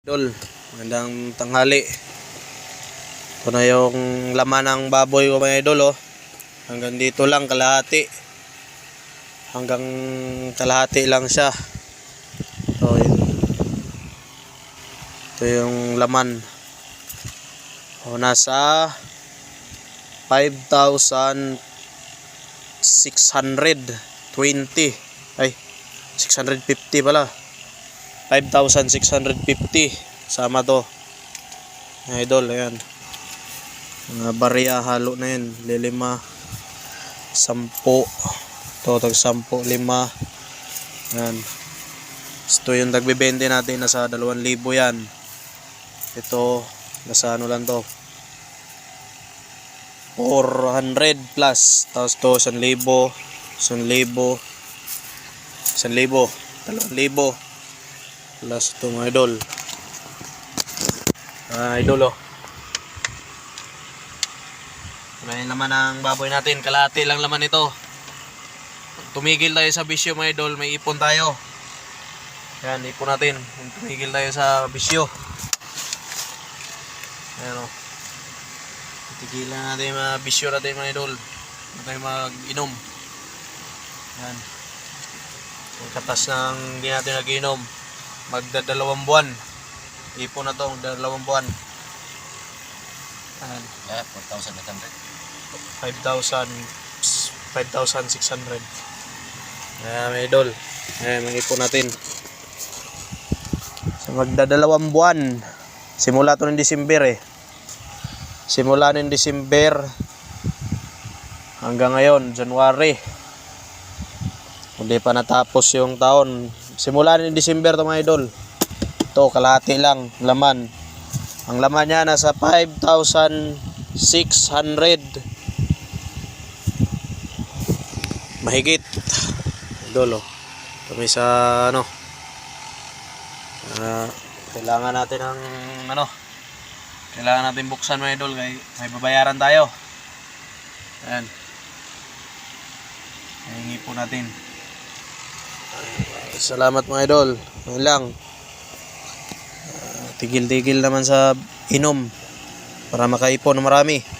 Idol, magandang tanghali. Ito na yung laman ng baboy ko mga idol oh. Hanggang dito lang kalahati. Hanggang kalahati lang siya. Ito yun. Ito yung laman. O nasa 5,620 ay 650 pala 5,650 sama to. Idol ayan. Mga barya halo na yun. Lilima. Sampo to tag sampo lima. Yan ito yung tagbibente natin nasa 2,000 yan. Ito nasa ano lang to? 400 plus. Tapos to 1,000 1,000 1,000 2,000 plus ito mga idol. Ah idol oh. May laman ng baboy natin. Kalahati lang laman ito. Tumigil tayo sa bisyo mga idol. May ipon tayo. Yan ipon natin. Tumigil tayo sa bisyo. Ayan oh. Tigilan natin yung mga bisyo natin mga idol. Huwag tayo mag-inom. Yan. Yung katas ng hindi natin nag-inom magdadalawang buwan. Ipon na to dalawang buwan. Ayan, Eh, 4,800. 5,000 5,600 Ayan, may idol. Ayan, mag-ipon natin. So, magdadalawang buwan. Simula to ng December eh. Simula ng December hanggang ngayon January hindi pa natapos yung taon. Simula ng December to mga idol. Ito kalahati lang laman. Ang laman niya nasa 5,600 mahigit. Idol oh. Kami sa ano? Ah, kailangan natin ng ano? Kailangan natin buksan mga idol. Kay may babayaran tayo. Ayan. Hihingi po natin salamat mga idol. Yun lang. Ah, tigil-tigil naman sa inom para makaipon ng marami